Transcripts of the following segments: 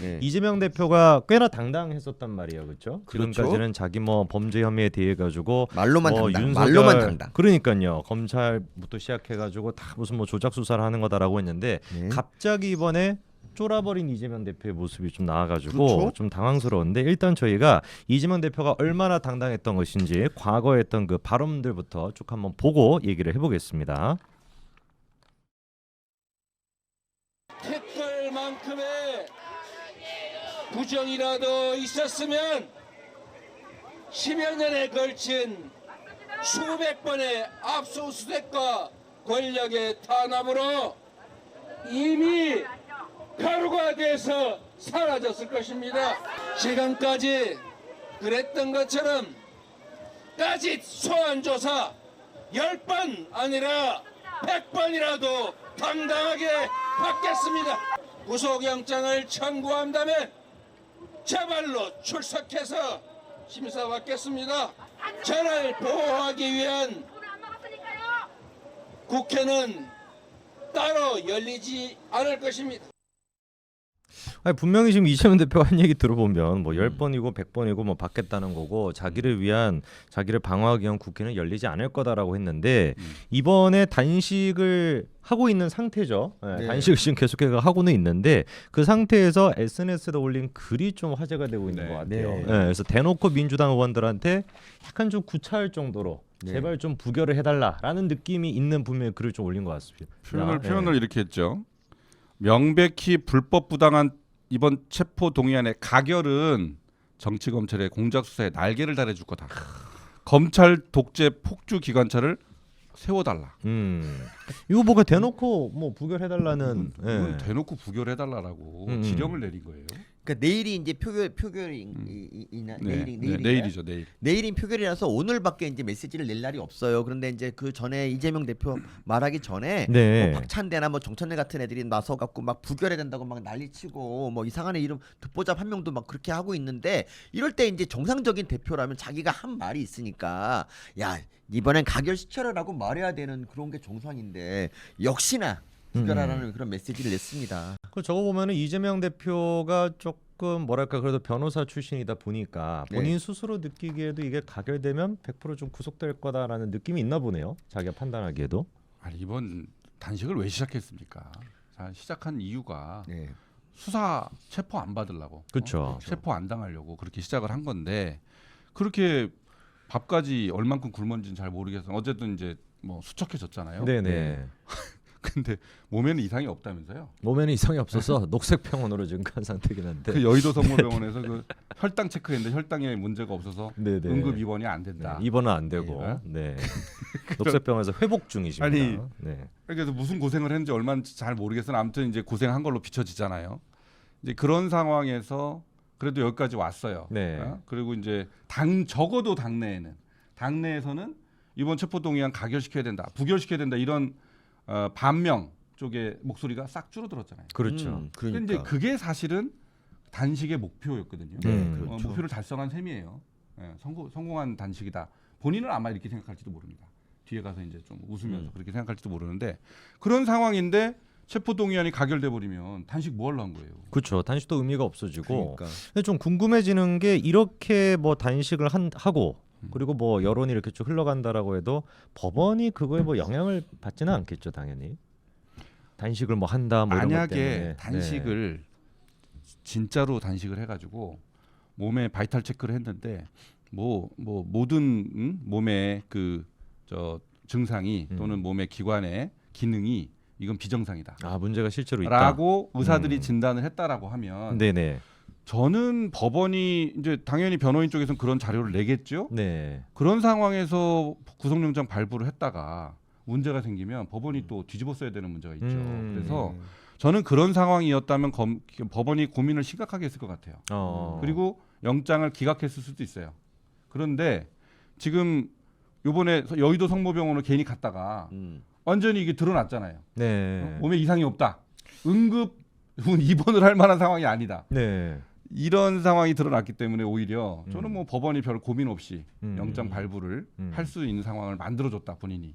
네. 이재명 대표가 꽤나 당당했었단 말이에요, 그렇죠? 그렇죠. 지금까지는 자기 뭐 범죄 혐의에 대해 가지고 말로만 뭐 당당. 윤석열- 말로만 당당. 그러니까요. 검찰부터 시작해가지고 다 무슨 뭐 조작 수사를 하는 거다라고 했는데 네. 갑자기 이번에 쫄아버린 이재명 대표의 모습이 좀 나와가지고 그렇죠. 좀 당황스러운데 일단 저희가 이재명 대표가 얼마나 당당했던 것인지 과거에 했던 그 발언들부터 쭉 한번 보고 얘기를 해보겠습니다. 부정이라도 있었으면 10여 년에 걸친 수백 번의 압수수색과 권력의 탄압으로 이미 가루가 돼서 사라졌을 것입니다. 지금까지 그랬던 것처럼 까짓 소환 조사 10번 아니라 100번이라도 당당하게 받겠습니다. 구속영장을 청구한다면 제발로 출석해서 심사 받겠습니다. 저를 보호하기 위한 국회는 따로 열리지 않을 것입니다. 아니, 분명히 지금 이재명 대표가 한 얘기 들어보면 뭐 10번이고 100번이고 뭐 받겠다는 거고 자기를 위한 자기를 방어하기 위한 국회는 열리지 않을 거다라고 했는데 이번에 단식을 하고 있는 상태죠. 예, 네. 단식을 지금 계속해서 하고는 있는데 그 상태에서 SNS에 올린 글이 좀 화제가 되고 있는 네. 것 같아요. 네. 예, 그래서 대놓고 민주당 의원들한테 약간 좀 구차할 정도로 네. 제발 좀 부결을 해달라라는 느낌이 있는 분명히 글을 좀 올린 것 같습니다. 표현을 예. 표현을 이렇게 했죠. 명백히 불법 부당한 이번 체포 동의안의 가결은 정치 검찰의 공작 수사에 날개를 달아줄 거다. 검찰 독재 폭주 기관차를 세워달라. 음, 이거 뭐가 대놓고 뭐 부결해달라는 이건 예. 대놓고 부결해달라고 음. 지령을 내린 거예요. 그러니까 내일이 이제 표결 표결이 이- 이나 네, 내일이 네? 내일이죠, 내일. 내일인 표결이라서 오늘밖에 이제 메시지를 낼 날이 없어요. 그런데 이제 그 전에 이재명 대표 말하기 전에 네. 뭐 박찬대나 뭐 정천래 같은 애들이 나서 갖고 막 부결해야 된다고 막 난리치고 뭐 이상한 애 이름 듣보잡 한 명도 막 그렇게 하고 있는데 이럴 때 이제 정상적인 대표라면 자기가 한 말이 있으니까 야 이번엔 가결 시켜라라고 말해야 되는 그런 게 정상인데 역시나 부결하라는 그런 메시지를 냈습니다. 그 저거 보면은 이재명 대표가 조금 뭐랄까 그래도 변호사 출신이다 보니까 네. 본인 스스로 느끼기에도 이게 가결되면 100%좀 구속될 거다라는 느낌이 있나 보네요. 자기가 판단하기에도. 아니 이번 단식을 왜 시작했습니까? 자, 시작한 이유가 네. 수사 체포 안 받으려고. 그쵸. 어? 체포 안 당하려고 그렇게 시작을 한 건데 그렇게 밥까지 얼만큼 굶었는지는 잘 모르겠어. 어쨌든 이제 뭐 수척해졌잖아요. 네네. 근데 몸에는 이상이 없다면서요? 몸에는 이상이 없어서 녹색 병원으로 지금 간 상태긴 한데. 그 여의도 성모병원에서 그 혈당 체크했는데 혈당에 문제가 없어서 네네. 응급 입원이 안 네, 된다. 입원은 안 되고. 네. 네. 녹색 병원에서 회복 중이십니다. 아니, 네. 그래서 무슨 고생을 했는지 얼마인지 잘 모르겠으나 아무튼 이제 고생한 걸로 비춰지잖아요. 이제 그런 상황에서 그래도 여기까지 왔어요. 네. 어? 그리고 이제 당 적어도 당내에는 당내에서는 이번 체포 동의안 가결시켜야 된다, 부결시켜야 된다 이런 어, 반명 쪽의 목소리가 싹 줄어들었잖아요. 그렇죠. 음, 근데 그러니까. 이제 그게 사실은 단식의 목표였거든요. 네, 음. 그렇죠. 어, 목표를 달성한 셈이에요. 예, 성공, 성공한 단식이다. 본인은 아마 이렇게 생각할지도 모릅니다. 뒤에 가서 이제 좀 웃으면서 음. 그렇게 생각할지도 모르는데 그런 상황인데 체포 동의안이 가결돼 버리면 단식 뭐 하려 한 거예요? 그렇죠. 단식도 의미가 없어지고. 그러니까. 근데 좀 궁금해지는 게 이렇게 뭐 단식을 한, 하고 음. 그리고 뭐 여론이 이렇게 쭉 흘러간다라고 해도 법원이 그거에 뭐 영향을 받지는 않겠죠, 당연히. 단식을 뭐 한다 뭐. 만약에 네. 단식을 진짜로 단식을 해가지고 몸에 바이탈 체크를 했는데 뭐뭐 모든 음? 몸의 그 저 증상이 음. 또는 몸의 기관의 기능이 이건 비정상이다. 아 문제가 실제로 있다. 라고 의사들이 음. 진단을 했다라고 하면 네네. 저는 법원이 이제 당연히 변호인 쪽에서는 그런 자료를 내겠죠. 네. 그런 상황에서 구속영장 발부를 했다가 문제가 생기면 법원이 또 뒤집어 써야 되는 문제가 있죠. 음. 그래서 저는 그런 상황이었다면 검, 법원이 고민을 심각하게 했을 것 같아요. 어. 그리고 영장을 기각했을 수도 있어요. 그런데 지금 요번에 여의도 성모병원을 괜히 갔다가 음. 완전히 이게 드러났잖아요. 네. 몸에 이상이 없다. 응급 입원을 할 만한 상황이 아니다. 네. 이런 상황이 드러났기 때문에 오히려 저는 음. 뭐 법원이 별 고민 없이 음. 영장 발부를 음. 할수 있는 상황을 만들어줬다 본인이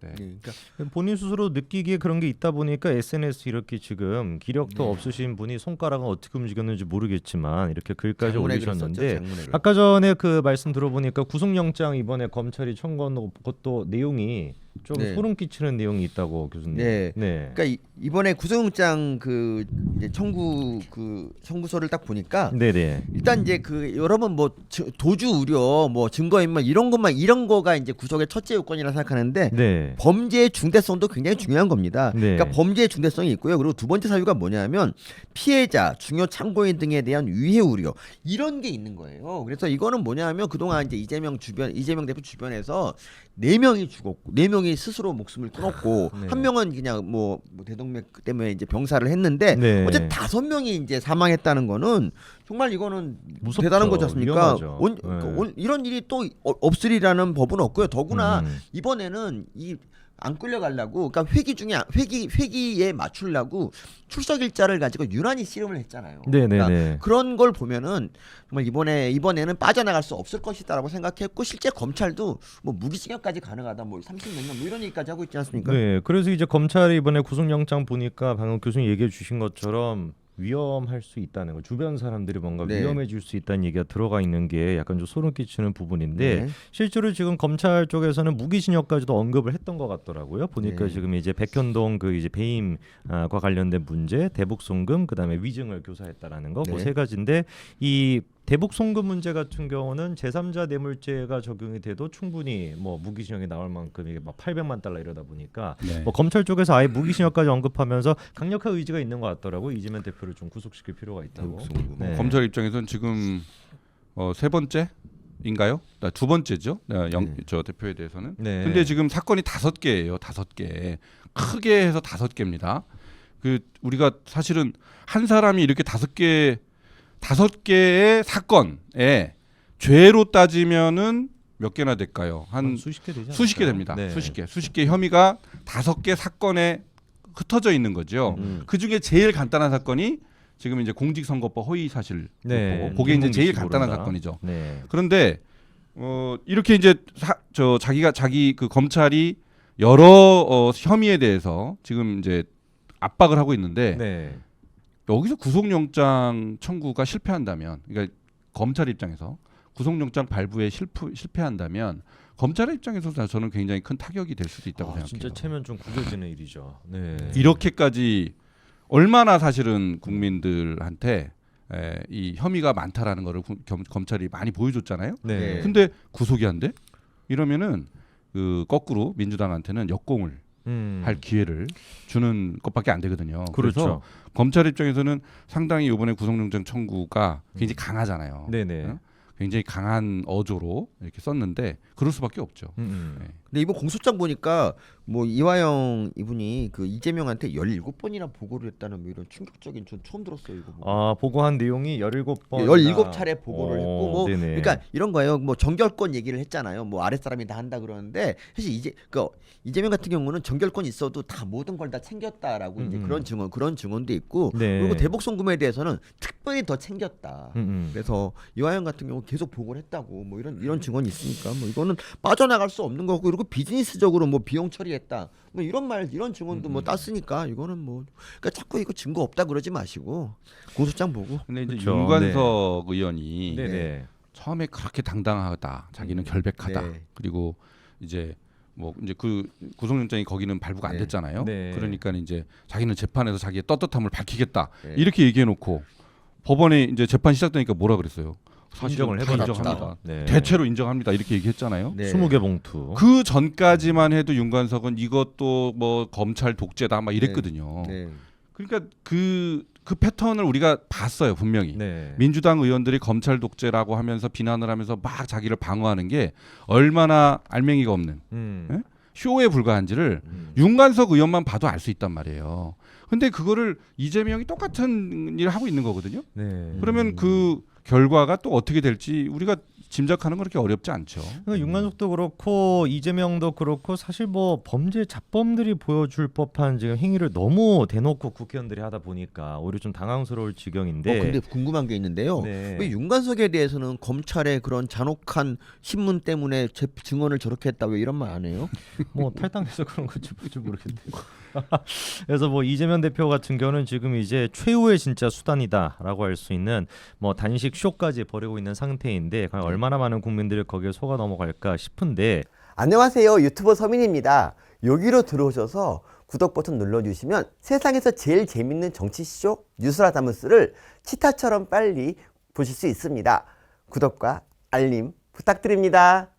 네. 네, 그러니까 본인 스스로 느끼기에 그런 게 있다 보니까 SNS 이렇게 지금 기력도 네. 없으신 분이 손가락은 어떻게 움직였는지 모르겠지만 이렇게 글까지 올리셨는데 그랬었죠, 아까 전에 그 말씀 들어보니까 구속영장 이번에 검찰이 청구한 것도 내용이 좀 네. 소름 끼치는 내용이 있다고 교수님. 네. 네. 그러니까 이, 이번에 구속영장 그 청구 그 청구서를 딱 보니까 네네. 일단 이제 그 여러분 뭐 저- 도주 우려 뭐 증거인멸 이런 것만 이런 거가 이제 구속의 첫째 요건이라 생각하는데 네. 범죄의 중대성도 굉장히 중요한 겁니다. 네. 그러니까 범죄의 중대성이 있고요. 그리고 두 번째 사유가 뭐냐면 피해자, 중요 참고인 등에 대한 위해 우려 이런 게 있는 거예요. 그래서 이거는 뭐냐면 그동안 이제 이재명 주변 이재명 대표 주변에서 네 명이 죽었고 네 명이 스스로 목숨을 끊었고 네. 한 명은 그냥 뭐, 뭐 대동맥 때문에 이제 병사를 했는데 네. 어쨌든 다섯 명이 이제 사망했다는 거는 정말 이거는 무섭죠. 대단한 거지 않습니까? 위험하죠. 온- 네. 그 온- 이런 일이 또 어- 없으리라는 법은 없고요. 더구나 음. 이번에는 이 안 끌려가려고 그러니까 회기 중에 회기 회기에 맞추려고 출석 일자를 가지고 유난히 씨름을 했잖아요. 네네네. 그러니까 그런 걸 보면은 정말 이번에 이번에는 빠져나갈 수 없을 것이다라고 생각했고 실제 검찰도 뭐 무기징역까지 가능하다 뭐 30몇 년뭐 이런 얘기까지 하고 있지 않습니까? 네, 그래서 이제 검찰이 이번에 구속영장 보니까 방금 교수님 얘기해 주신 것처럼 위험할 수 있다는 거, 주변 사람들이 뭔가 네. 위험해질 수 있다는 얘기가 들어가 있는 게 약간 좀 소름 끼치는 부분인데 네. 실제로 지금 검찰 쪽에서는 무기징역까지도 언급을 했던 것 같더라고요. 보니까 네. 지금 이제 백현동 그 이제 배임과 관련된 문제, 대북 송금, 그다음에 위증을 교사했다라는 거, 네. 그세 가지인데 이 대북 송금 문제 같은 경우는 제3자 뇌물죄가 적용이 돼도 충분히 뭐 무기징역이 나올 만큼 이게 막 800만 달러 이러다 보니까 네. 뭐 검찰 쪽에서 아예 무기징역까지 언급하면서 강력한 의지가 있는 것 같더라고 이재명 대표를 좀 구속시킬 필요가 있다고. 대북 송금. 네. 검찰 입장에서는 지금 어, 세 번째 인가요? 아, 두 번째죠. 어, 영, 네. 저 대표에 대해서는. 네. 근데 지금 사건이 다섯 개예요. 다섯 개. 크게 해서 다섯 개입니다. 그 우리가 사실은 한 사람이 이렇게 다섯 개 다섯 개의 사건에 죄로 따지면은 몇 개나 될까요? 한 수십 개 되지 수십 개 않을까요? 됩니다. 네. 수십 개. 수십 개 혐의가 다섯 개 사건에 흩어져 있는 거죠. 음. 그 중에 제일 간단한 사건이 지금 이제 공직선거법 허위 사실. 네. 그게 이제 제일 간단한 모른다. 사건이죠. 네. 그런데 어 이렇게 이제 사, 저 자기가 자기 그 검찰이 여러 어, 혐의에 대해서 지금 이제 압박을 하고 있는데 네. 여기서 구속영장 청구가 실패한다면 그러니까 검찰 입장에서 구속영장 발부에 실패, 실패한다면 검찰의 입장에서 저는 굉장히 큰 타격이 될 수도 있다고 아, 생각해요. 진짜 체면 좀 구겨지는 일이죠. 네. 이렇게까지 얼마나 사실은 국민들한테 에, 이 혐의가 많다라는 거를 구- 겸- 검찰이 많이 보여줬잖아요. 네. 네. 근데 구속이 안 돼? 이러면은 그 거꾸로 민주당한테는 역공을 음. 할 기회를 주는 것밖에 안 되거든요. 그래서 그렇죠. 검찰 입장에서는 상당히 이번에 구속영장 청구가 굉장히 강하잖아요. 음. 네네. 어? 굉장히 강한 어조로 이렇게 썼는데 그럴 수밖에 없죠. 음, 음. 네. 근데 이번 공소장 보니까 뭐 이화영 이분이 그 이재명한테 17번이나 보고를 했다는 뭐 이런 충격적인 전 처음 들었어요 이거. 보고. 아 보고한 내용이 17번. 17차례 보고를 했고 뭐. 그러니까 이런 거예요. 뭐 정결권 얘기를 했잖아요. 뭐 아랫사람이 다 한다 그러는데 사실 이제 그 이재명 같은 경우는 정결권 있어도 다 모든 걸 다 챙겼다라고 이제 음, 음. 그런 증언 그런 증언도 있고 네. 그리고 대북 송금에 대해서는 특별히 더 챙겼다. 음, 음. 그래서 이화영 같은 경우 계속 보고를 했다고 뭐 이런 이런 증언이 있으니까 뭐 이거는 빠져나갈 수 없는 거고 그리고 비즈니스적으로 뭐 비용 처리 했다 뭐 이런 말 이런 증언도 음, 뭐 땄으니까 이거는 뭐 그러니까 자꾸 이거 증거 없다 그러지 마시고 공소장 보고 근데 이제 그쵸. 윤관석 의원이 네네. 처음에 그렇게 당당하다. 자기는 결백하다. 네. 그리고 이제 뭐 이제 그 구속영장이 거기는 발부가 안 네. 됐잖아요. 네. 그러니까 이제 자기는 재판에서 자기의 떳떳함을 밝히겠다. 네. 이렇게 얘기해 놓고 법원에 이제 재판 시작되니까 뭐라 그랬어요? 다 해버렸죠. 인정합니다. 네. 대체로 인정합니다. 이렇게 얘기했잖아요. 네. 20개 봉투. 그 전까지만 해도 윤관석은 이것도 뭐 검찰 독재다 막 이랬거든요. 네. 그러니까 그그 패턴을 우리가 봤어요 분명히. 네. 민주당 의원들이 검찰 독재라고 하면서 비난을 하면서 막 자기를 방어하는 게 얼마나 알맹이가 없는 음. 예? 쇼에 불과한지를 음. 윤관석 의원만 봐도 알 수 있단 말이에요. 근데 그거를 이재명이 똑같은 일을 하고 있는 거거든요. 네. 그러면 그 결과가 또 어떻게 될지 우리가 짐작하는 건 그렇게 어렵지 않죠. 그러니까 윤관석도 그렇고 이재명도 그렇고 사실 뭐 범죄 자범들이 보여줄 법한 지금 행위를 너무 대놓고 국회의원들이 하다 보니까 오히려 좀 당황스러울 지경인데. 어, 근데 궁금한 게 있는데요. 네. 왜 윤관석에 대해서는 검찰의 그런 잔혹한 신문 때문에 제 증언을 저렇게 했다 왜 이런 말 안 해요? 뭐 탈당해서 그런 건지 모르겠네요. 그래서 뭐 이재명 대표 같은 경우는 지금 이제 최후의 진짜 수단이다라고 할 수 있는 뭐 단식 쇼까지 벌이고 있는 상태인데 과연 얼마나 많은 국민들이 거기에 속아 넘어갈까 싶은데 안녕하세요. 유튜버 서민입니다. 여기로 들어오셔서 구독 버튼 눌러주시면 세상에서 제일 재밌는 정치쇼 뉴스라다무스를 치타처럼 빨리 보실 수 있습니다. 구독과 알림 부탁드립니다.